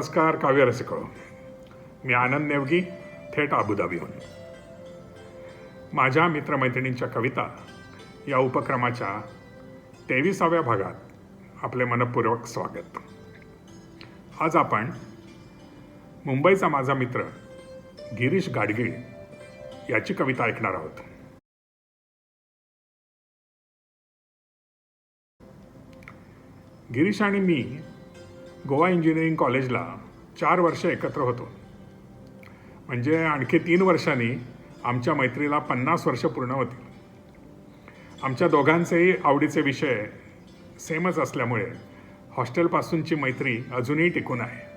नमस्कार काव्य रसिक मी आनंद नेवगी थेट अबुधाबीहून माझ्या मित्रमैत्रिणींच्या कविता या उपक्रमाच्या तेविसाव्या भागात आपले मनपूर्वक स्वागत. आज आपण मुंबईचा माझा मित्र गिरीश गाडगीळ याची कविता ऐकणार आहोत. गिरीश आणि मी गोवा इंजिनिअरिंग कॉलेजला चार वर्ष एकत्र होतो. म्हणजे आणखी तीन वर्षांनी आमच्या मैत्रीला पन्नास वर्ष पूर्ण होतील. आमच्या दोघांचेही आवडीचे विषय सेमच असल्यामुळे हॉस्टेलपासूनची मैत्री अजूनही टिकून आहे.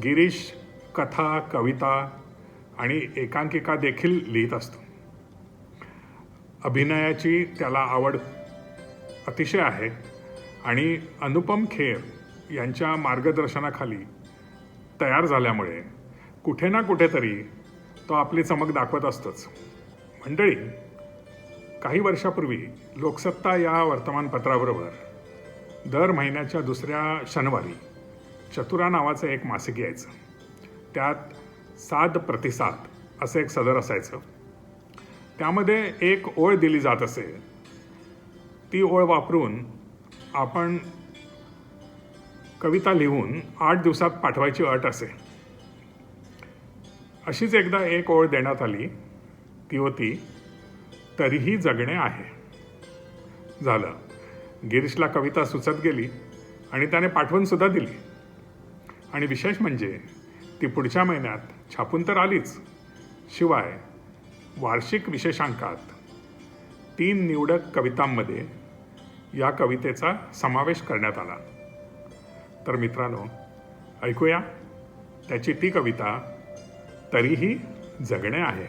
गिरीश कथा कविता आणि एकांकिका देखील लिहित असतो. अभिनयाची त्याला आवड अतिशय आहे. आणि अनुपम खेर यांच्या मार्गदर्शनाखाली तयार झाल्यामुळे कुठे ना कुठेतरी तो आपली चमक दाखवत असतोच. मंडळी काही वर्षापूर्वी लोकसत्ता या वर्तमानपत्राबरोबर दर महिन्याच्या दुसऱ्या शनिवारी चतुरा नावाचं एक मासिक यायचं. त्यात साद प्रतिसाद असं एक सदर असायचं. त्यामध्ये एक ओळ दिली जात असे. ती ओळ वापरून आपण कविता लिहून आठ दिवसात पाठवायची अट असे. अशीच एकदा एक ओळ देण्यात आली. ती होती तरीही जगणे आहे. झालं. गिरीशला कविता सुचत गेली आणि त्याने पाठवूनसुद्धा दिली. आणि विशेष म्हणजे ती पुढच्या महिन्यात छापून तर आलीच. शिवाय वार्षिक विशेषांकात तीन निवडक कवितांमध्ये या कवितेचा समावेश करण्यात आला. तर मित्रांनो ऐकूया. त्याची ती कविता तरीही जगणे आहे.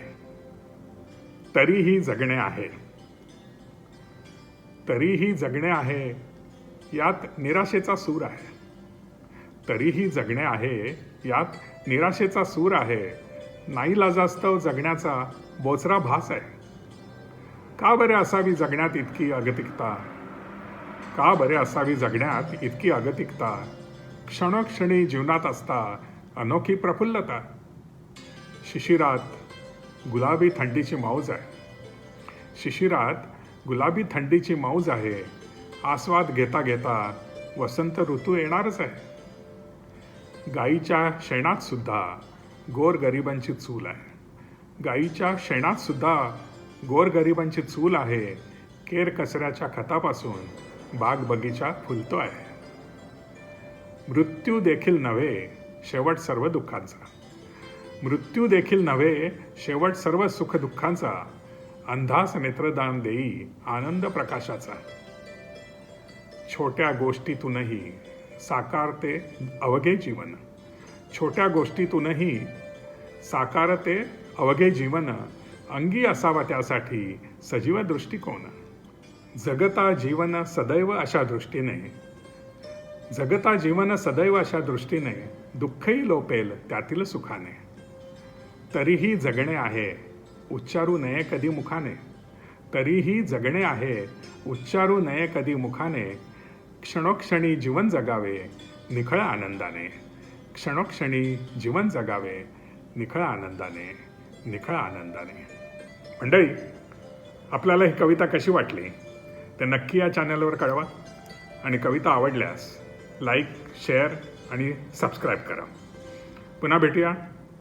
तरीही जगणे आहे. तरीही जगणे आहे यात निराशेचा सूर आहे. तरीही जगणे आहे यात निराशेचा सूर आहे. नाईलाजास्तव जगण्याचा बोचरा भास आहे. का बरे असावी जगण्यात इतकी अगतिकता? का बरे असावी जगण्यात इतकी अगतिकता? क्षणक्षणी जीवनात असता अनोखी प्रफुल्लता. शिशिरात गुलाबी थंडीची मौज आहे. शिशिरात गुलाबी थंडीची मौज आहे. आस्वाद घेता घेता वसंत ऋतू येणारच आहे. गाईच्या शेणात सुद्धा गोरगरिबांची चूल आहे. गाईच्या शेणात सुद्धा गोरगरिबांची चूल आहे. केर कचऱ्याच्या खतापासून बाग बगीचा फुलतो आहे मृत्यू देखील नव्हे शेवट सर्व दुःखांचा. मृत्यू देखील नव्हे शेवट सर्व सुखदुःखांचा अंधास नेत्रदान देई आनंद प्रकाशाचा. छोट्या गोष्टीतूनही साकारते अवघे जीवन. छोट्या गोष्टीतूनही साकारते अवघे जीवन. अंगी असावा त्यासाठी सजीव दृष्टिकोन. जगता जीवन सदैव अशा दृष्टीने. जगता जीवन सदैव अशा दृष्टीने दुःखही लोपेल त्यातील सुखाने. तरीही जगणे आहे उच्चारू नये कधी मुखाने. तरीही जगणे आहे उच्चारू नये कधी मुखाने. क्षणोक्षणी जीवन जगावे निखळ आनंदाने. क्षणोक्षणी जीवन जगावे निखळ आनंदाने निखळ आनंदाने. मंडळी आपल्याला ही कविता कशी वाटली? तर नक्की या चॅनलवर कळवा. आणि कविता आवडल्यास लाईक शेअर आणि सबस्क्राईब करा. पुन्हा भेटूया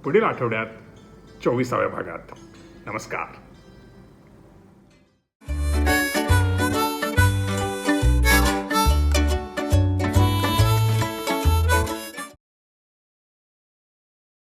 पुढील आठवड्यात चोवीसाव्या भागात. नमस्कार.